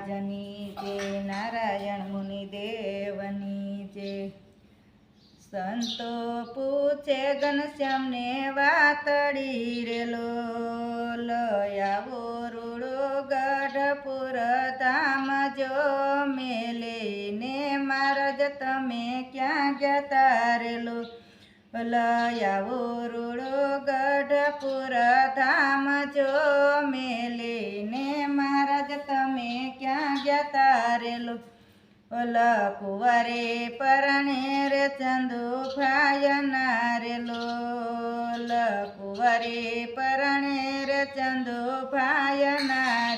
મહારાજની જે નારાયણ મુનિ દેવની જે સંતો પૂછે ઘનશ્યામને વાતડી રેલો લયાવો રૂડો ગઢપુર ધામ જો મેલે ને મહારાજ તમે ક્યાં ગયા તારેલો લયાવો રૂડો ગઢપુર ધામ જો મેલીને મહારાજ, તમે ક્યાં ગયા તારેલો? ઓલ કુંવરે પરણેર ચંદુ ફાયના રે લોલ કુંવરે પરણે રે ચંદુ ફાયના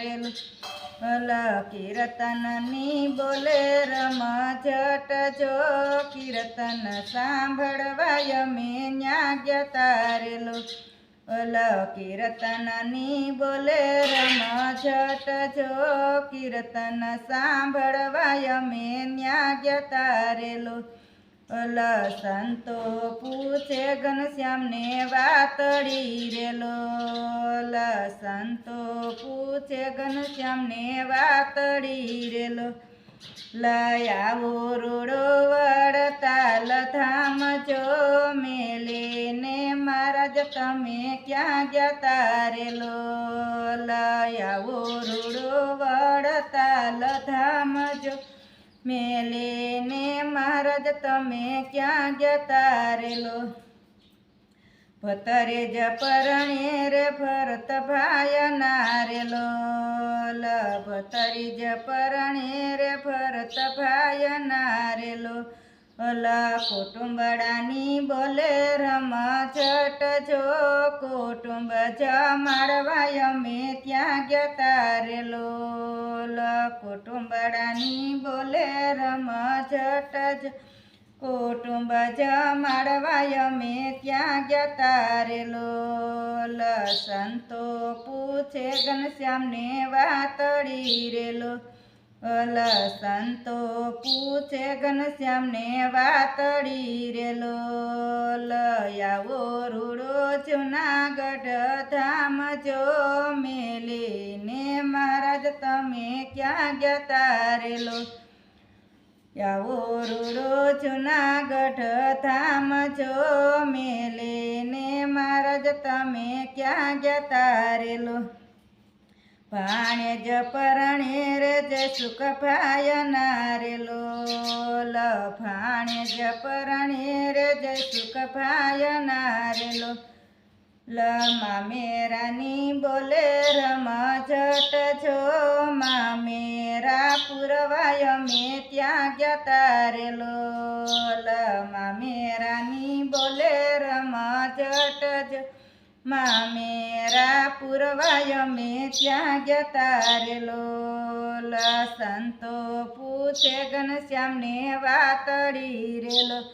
ઓલ કીર્તનની બોલે રમ જટ જો કીર્તન સાંભળવાય મેં ન્યા તારેલું. ઓલ કીર્તનની બોલે રમ છટ જો કીર્તન સાંભળવાય મેં ન્યા ગયા તારેલો. ઓલ સંતો પૂછે ઘનશ્યામને વાતડી રેલો. ઓલ સંતો પૂછે ઘનશ્યામને વાતડી રેલો. લયાવો રોડો વડતાલ ધામ જો મેલે ને મહારાજ તમે ક્યાં ગયા તારેલો લયાવો રોડો વડતાલ ધામ જો મેલે ને મહારાજ તમે ક્યાં જતા તારેલો? ભતરે જ પરણે રે ભરત ભાય નારેલો. લ, ભતરી જ પરણે રે ભરત ભાય નારેલો. અલ કુટુંબડાની બોલે રમ છટ જો. કુટુંબ જમાડવાય અમે ત્યાં ગયા તારેલો લ કુટુંબડાની બોલે રમ છટ જો. કુટુંબ જમાડવાય અમે ત્યાં ગયા તારેલો લ સંતો પૂછે ઘનશ્યામને વાતડી રેલો અલ પૂછે ઘનશ્યામને વાતડી રેલો લયાવો રૂડો જુનાગઢ ધામ જો મેલીને મહારાજ તમે ક્યાં ગયા તારેલો યાવો રૂડો જુનાગઢ ધામ જો મેલીને મહારાજ તમે ક્યાં ગયા તારેલો ભાણે જ પરણે રે સુખ ભાય નારેલો લ ભાણે જ પરણે રે, જય સુખ ભાય નારેલો. લ મામેરાની બોલે, રમ જટ જો મામેરા, પુરવાય મેં ત્યાં ગયા તારેલો. લ મામેરાની બોલે, રમ જો મામેરા પુરવાય મેં ત્યાં ગયા તારેલો. લ સંતો પૂછે ઘનશ્યામને વાતડી રેલો.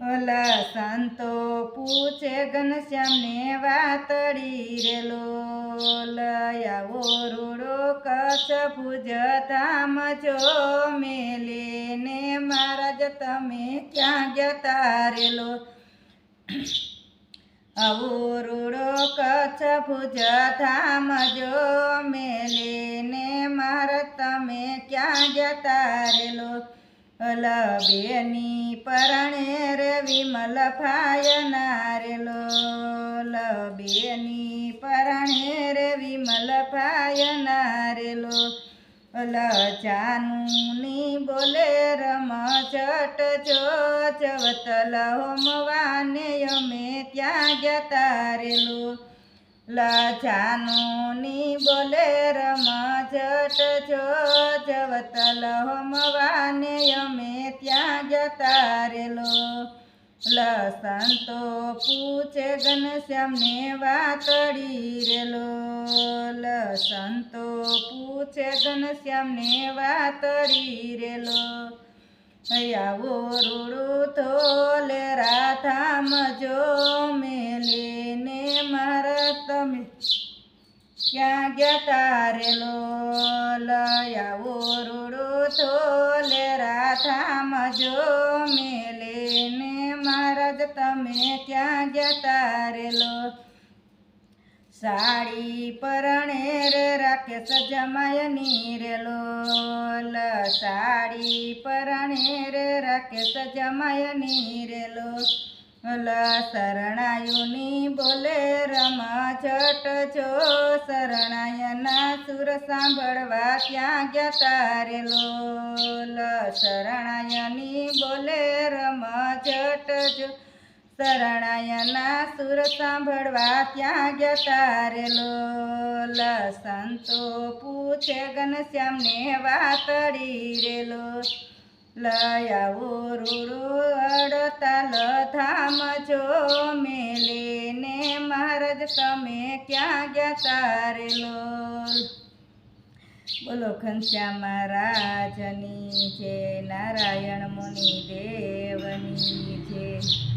ઓલા સંતો પૂછે ઘનશ્યામને વાતડી રેલો. લયાવો રૂડો કચ્છ ભુજ ધામ જો મેલે ને મહારાજ તમે ક્યાં ગયા તારેલો? આવો રૂડો કચ્છ ભુજ ધામ જો મેલીને મહારાજ તમે ક્યાં જતા તારેલો લબેની પરણે રે વિમલ ફાય નારેલો લબેની પરણે રે વિમલ ફાય નારેલો લ જાનુની બોલે રમ ચટ જો ચવતલ હોમવાને અમે ત્યાં ગયા તારેલું. લ જાનુની બોલે રમ જટ જો જવતલ હોમવાને અમે ત્યાં જતા રેલો લ સંતો પૂછે ઘનશ્યામને વાતડી રેલો લ. સંતો પૂછે ઘનશ્યામને વાતડી રેલો આવો રૂડું થોલે રાધામ જો મેલે ને મારા તમે ક્યાં ગયા તારેલો લયાવો રૂડો થોલે રાધામ જો મેલે ને મહારાજ તમે ક્યાં ગયા તારેલો સાડી પરણે રે રાકેશ જમાયની રેલો લ, સાડી પરણે રે રાકેશ જમાયની નીરેલો લો, શરણાયુની બોલે રમ છટ જો, શરણાયના સુર સાંભળવા ત્યાં ગયા તારે લો લ શરણાયની બોલે રમ છટ જો શરણાયના સુર સાંભળવા ત્યાં ગયા તારે લોલ સંતો પૂછે, ઘનશ્યામને વાતડી રેલો લયાવો રૂડો અડતાલ ધામ જો મેલેને મહારાજ તમે ક્યાં ગયા તારે લોલ બોલો ઘનશ્યામ મહારાજની જે નારાયણ મુનિ દેવની જય